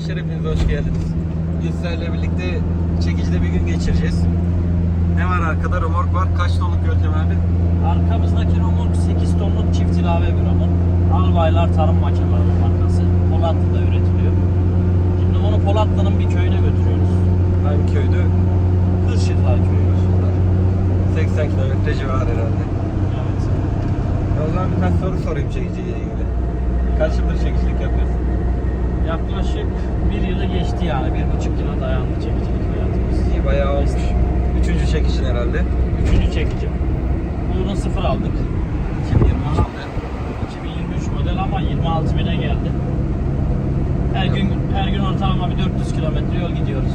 arkadaşlar hepiniz hoş geldiniz. Bugün sizlerle birlikte çekicide bir gün geçireceğiz. Ne var arkada? Romork var. Kaç tonluk Görkem abi? Arkamızdaki romork 8 tonluk çift ilave bir romork. Albaylar Tarım Makineleri markası. Polatlı'da üretiliyor. Şimdi onu Polatlı'nın bir köyüne götürüyoruz. Hangi köydü? Kırşıklar köyü. 80 kilometre civarı herhalde. Evet. O zaman birkaç soru sorayım çekiciyle ilgili. Kaç yıldır çekicilik yapıyorsun? Yaklaşık bir yılı geçti yani. Bir buçuk yıla dayandı çekicilik hayatımız. İyi bayağı olmuş. Üçüncü çekicin herhalde. Üçüncü çekici. Buyurun sıfır aldık. 2023 Aha. model. 2023 model ama 26 bine geldi. Her gün her gün ortalama bir 400 kilometre yol gidiyoruz.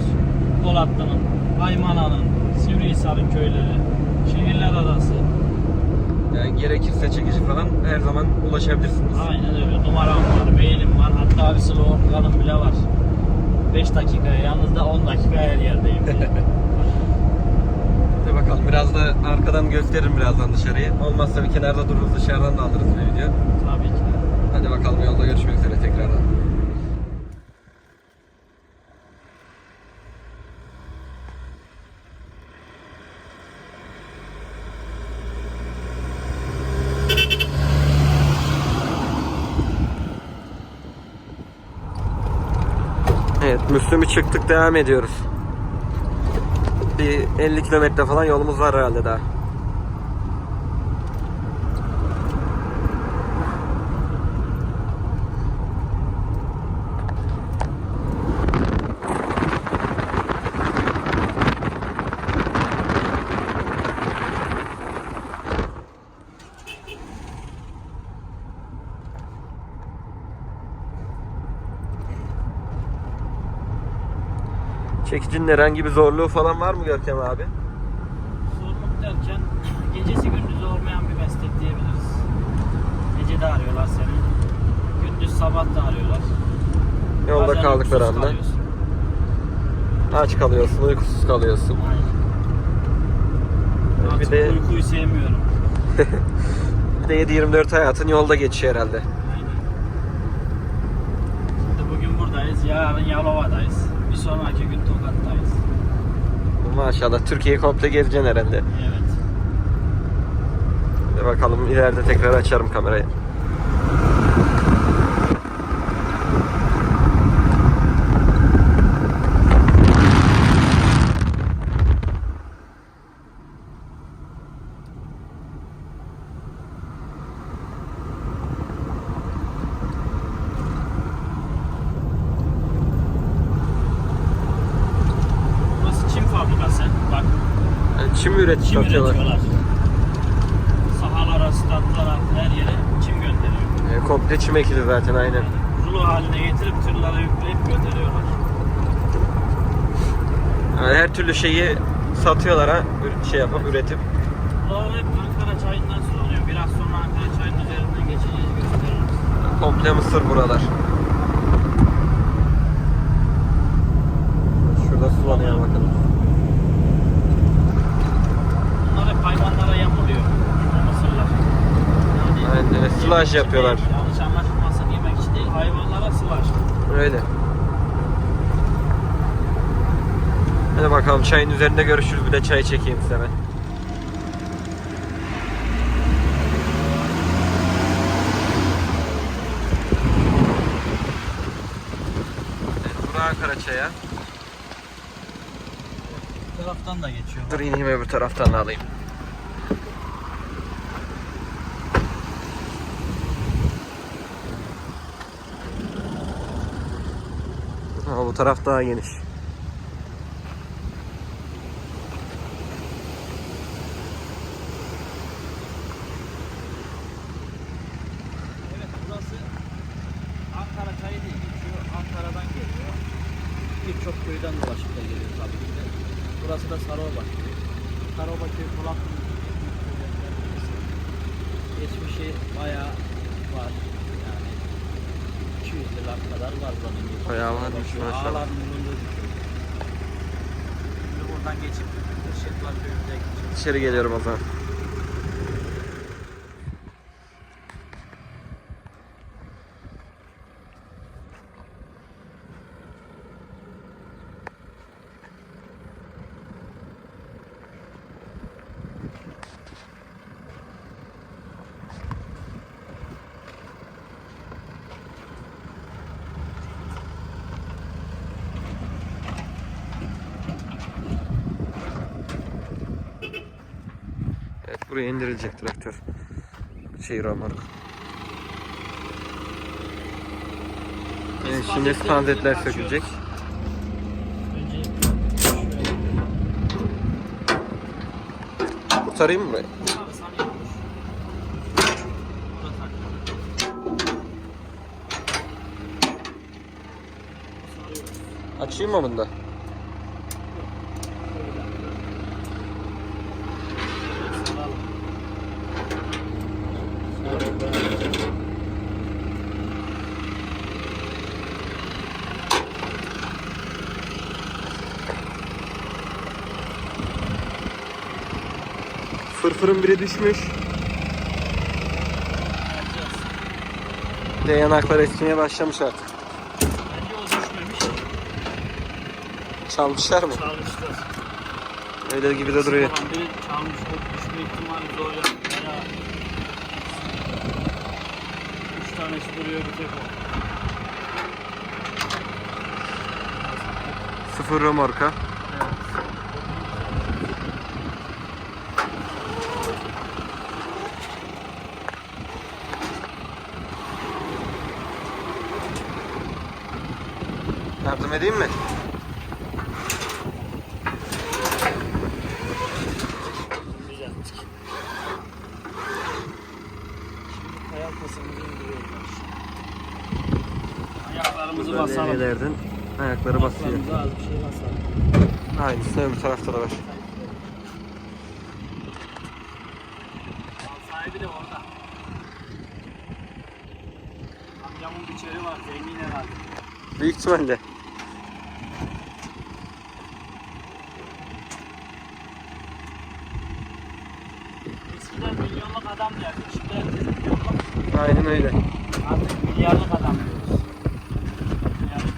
Polatlı'nın, Aymana'nın, Sivrihisar'ın köyleri, şehirler arası. Yani gerekirse çekici falan her zaman ulaşabilirsiniz. Aynen öyle. Numaram var, mailim var. Hatta bir sloganım bile var. 5 dakikaya yalnız da 10 dakika her yerdeyim. diye. Hadi bakalım biraz da arkadan gösteririm birazdan dışarıyı. Olmazsa bir kenarda dururuz dışarıdan da alırız bir video. Tabii ki. Hadi bakalım yolda görüşmek üzere tekrardan. Müslüm'ü çıktık devam ediyoruz. Bir 50 kilometre falan yolumuz var herhalde daha. Çekicinin herhangi bir zorluğu falan var mı Görkem abi? Sorumluluk derken gecesi gündüzü olmayan bir meslek diyebiliriz. Gece de arıyorlar seni. Gündüz sabah da arıyorlar. Yolda Bazen kaldıkları uykusuz anda kalıyorsun. aç kalıyorsun, uykusuz kalıyorsun. Aynen. Bir de uykuyu sevmiyorum. bir de 7-24 hayatın yolda geçiyor herhalde. Aynen. Şimdi bugün buradayız, yarın Yalova'dayız. Bir sonraki gün Tokat'tayız. Maşallah Türkiye'yi komple gezeceksin herhalde. Evet. Hadi bakalım ileride tekrar açarım kamerayı. Burası çim fabrikası. Bak, Yani çim üretip çim satıyorlar. üretiyorlar. Sahalara, statlara, her yere çim gönderiyor. E, komple çim ekili zaten aynen. Rulo haline getirip tırlara yükleyip gönderiyorlar. Yani her türlü şeyi satıyorlar ha. ür- Şey yapıp üretip. Buralar hep Ankara çayından sulanıyor. Biraz sonra Ankara çayının üzerinden geçeceğiz gösteririz. Komple mısır buralar. Şurada sulanıyor bakın. Bunlar hep hayvanlara yamuluyor. Bu mısırlar. Yemek için yapıyorlar. Yanlış anlaşılmasın yemek için değil. Hayvanlara sılaj. Öyle. Hadi bakalım çayın üzerinde görüşürüz. Bir de çay çekeyim size ben. Evet, Bura Ankara çaya. Bu taraftan da geçiyor. Dur ineyim öbür taraftan da alayım. Ama bu taraf daha geniş. Evet burası Ankara çayı geçiyor. Ankara'dan geliyor. Birçok köyden dolaşıp da geliyor tabii ki. Burası da Saroba. Saroba köyü Polatlı'nın. Geçmişi bayağı var. Yani 200 yıllar kadar var buranın. geçmişi. Bayağı varmış, maşallah. Ağaların bulunduğu bir köy. Şimdi buradan geçip Işıklar köyümüze gideceğiz. İçeri geliyorum o zaman. Buraya indirilecek traktör. Şey römork. Evet, şimdi spanzetler sökülecek. Kurtarayım mı burayı? Açayım mı bunu Fırfırın biri düşmüş. Bir de yanaklar eskimeye başlamış artık. Bence o düşmemiş. Çalmışlar mı? Çalmışlar. Öyle gibi de duruyor. Biri çalmış o düşme ihtimali zor ya. Bayağı. Üç tanesi duruyor bir tek o. Sıfır römorka. Yardım edeyim mi? Güzel. Şimdi ayak pasamızı indiriyoruz. Ayaklarımızı basalım. ayakları basıyor. Ayaklarımıza az bir şey basalım. Aynısı öbür tarafta da var. Sahibi de orada. Amcamın biçeri var, zengin herhalde. Büyük ihtimalle. Aynen öyle. Artık milyarlık adam diyoruz. Milyarlık.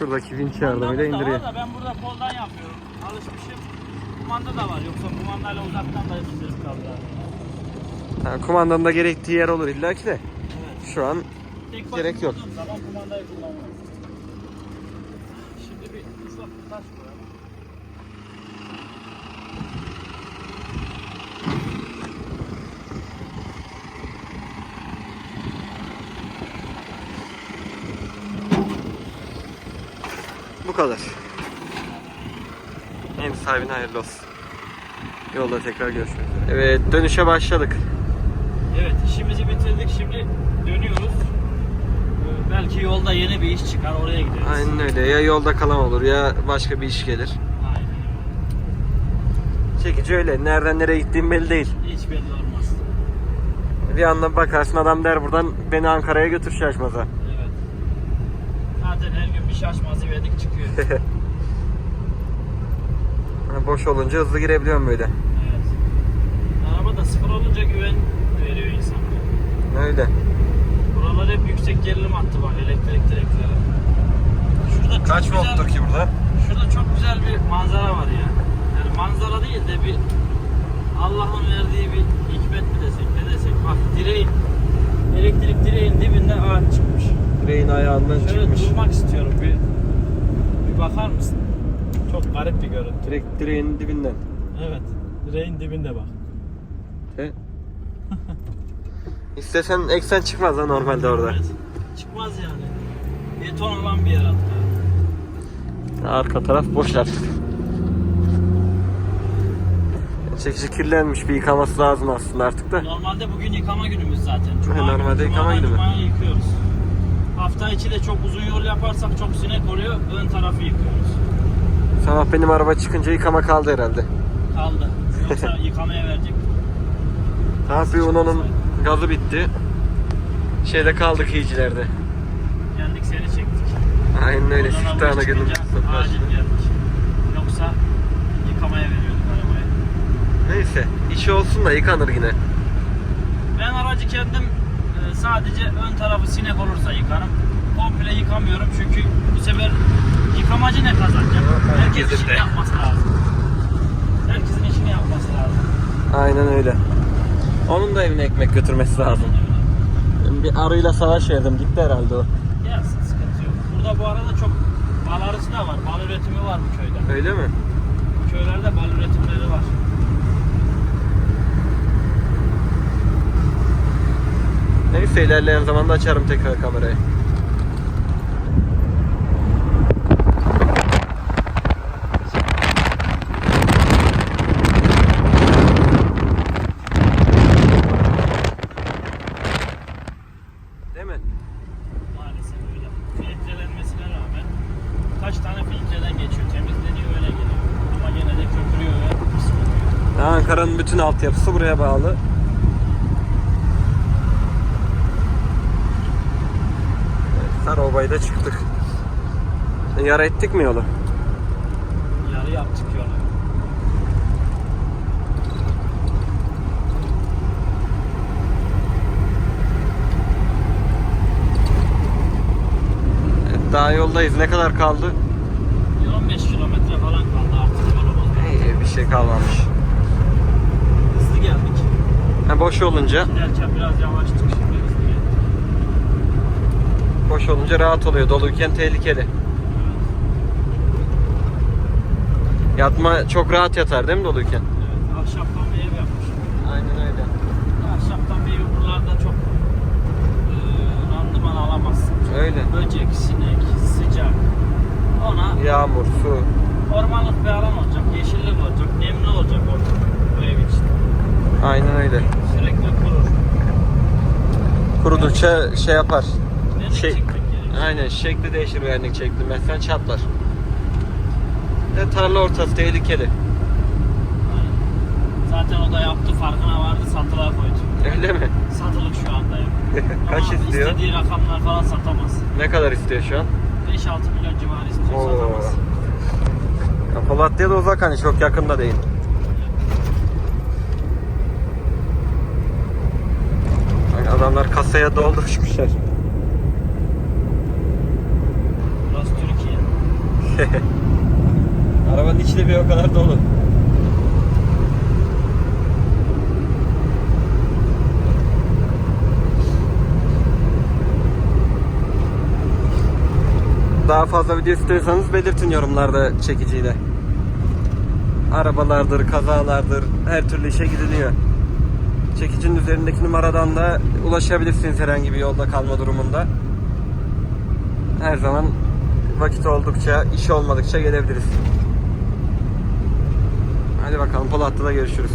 Şuradaki vinç yardımıyla Kumandamız da indiriyor. var da ben burada koldan yapıyorum. Alışmışım. Kumanda da var. Yoksa kumandayla uzaktan da indirip kaldı. Ha, kumandanın da gerektiği yer olur illaki de. Şu an Tek Gerek yok. olduğum zaman kumandayı kullanıyorum. Şimdi bir ufak bir taş koyalım. Bu kadar. En sahibine hayırlı olsun. Yolda tekrar görüşmek üzere. Evet dönüşe başladık. Evet işimizi bitirdik. Şimdi dönüyoruz. Ee, Belki yolda yeni bir iş çıkar oraya gideriz. Aynen öyle. Ya yolda kalan olur ya başka bir iş gelir. Aynen. Çekici öyle. Nereden nereye gittiğim belli değil. Hiç belli olmaz. Bir anda bakarsın adam der buradan beni Ankara'ya götür şaşmaza. Zaten her gün bir şaşmazı verdik çıkıyor. Boş olunca hızlı girebiliyorum böyle. evet. Araba da sıfır olunca güven veriyor insana. Öyle. Buralar hep yüksek gerilim hattı var elektrik direkleri. Şurada çok Kaç güzel- volttur ki burada? Şurada çok güzel bir manzara var ya. Yani manzara değil de bir Allah'ın verdiği bir hikmet mi desek ne desek. Bak direğin elektrik direğin dibinde ağaç çıkmış. Direğin ayağından Şöyle çıkmış. durmak istiyorum bir bir bakar mısın? Çok garip bir görüntü. Direkt direğin dibinden. Evet. Direğin dibinde bak. He? İstesen eksen çıkmaz ha normalde orada. Evet. Çıkmaz yani. Beton olan bir yer hatta. Arka taraf boş artık. Çekici kirlenmiş bir yıkaması lazım aslında artık da. Normalde bugün yıkama günümüz zaten. Normalde yıkama Cuma'dan günü mü? Cuma'ya yıkıyoruz. Hafta içi de çok uzun yol yaparsak çok sinek oluyor. Ön tarafı yıkıyoruz. Sabah benim araba çıkınca yıkama kaldı herhalde. Kaldı. Yoksa yıkamaya verecek. Tamam bir Uno'nun gazı bitti. Şeyde kaldık iyicilerde. Geldik seni çektik. Aynen öyle. Siftahına çıkınca Acil geldik. Yoksa yıkamaya veriyorduk arabayı. Neyse işi olsun da yıkanır yine. Ben aracı kendim Sadece ön tarafı sinek olursa yıkarım. Komple yıkamıyorum çünkü bu sefer yıkamacı ne kazanacak? Herkes Herkesin işini yapması lazım. Herkesin işini yapması lazım. Aynen öyle. Onun da evine ekmek götürmesi lazım. Bir arıyla savaş verdim. Gitti herhalde o. Gelsin sıkıntı yok. Burada bu arada çok bal arısı da var. Bal üretimi var bu köyde. Öyle mi? Bu köylerde bal üretimleri var. Neyse ilerleyen zamanda açarım tekrar kamerayı. Değil mi? Maalesef öyle. Filtrelenmesine rağmen kaç tane filtreden geçiyor. Temizleniyor öyle geliyor. Ama gene de köpürüyor ve pis kokuyor. Ankara'nın bütün altyapısı buraya bağlı. Da çıktık. Yara ettik mi yolu? Yarı yaptık yolu. Evet, daha yoldayız. Ne kadar kaldı? 15 kilometre falan kaldı artık yolumuz. İyi bir şey kalmamış. Hızlı geldik. Ha, boş olunca Giderken biraz yavaştık. Boş olunca rahat oluyor. Doluyken tehlikeli. Yatma çok rahat yatar değil mi doluyken? evet. Ahşaptan bir ev yapmışım. Aynen öyle. Ahşaptan bir ev buralarda çok e, randıman alamazsın. Öyle. Böcek, sinek, sıcak. Ona Yağmur, su. ormanlık bir alan olacak, yeşillik olacak, nemli olacak ortam bu ev için. Aynen öyle. Sürekli kurur. Kurudukça şey yapar. Şey-. Aynen şekli değişir vernik çektirmezsen çatlar. Ve tarla ortası tehlikeli. Zaten o da yaptı, farkına vardı, satılığa koydu. Öyle mi? Satılık şu anda ev. Kaç Ama istiyor? istediği rakamlar falan satamaz. Ne kadar istiyor şu an? 5-6 milyon civarı istiyor, Oo. satamaz. Ya Polatlı'ya da uzak hani çok yakında değil. Adamlar kasaya doldurmuşlar. Burası Türkiye. Arabanın içi de bir o kadar dolu. Daha fazla video istiyorsanız belirtin yorumlarda çekiciyle. Arabalardır, kazalardır, her türlü işe gidiliyor. Çekicinin üzerindeki numaradan da ulaşabilirsiniz herhangi bir yolda kalma durumunda. Her zaman vakit oldukça, iş olmadıkça gelebiliriz. Hadi bakalım Polatlı'da görüşürüz.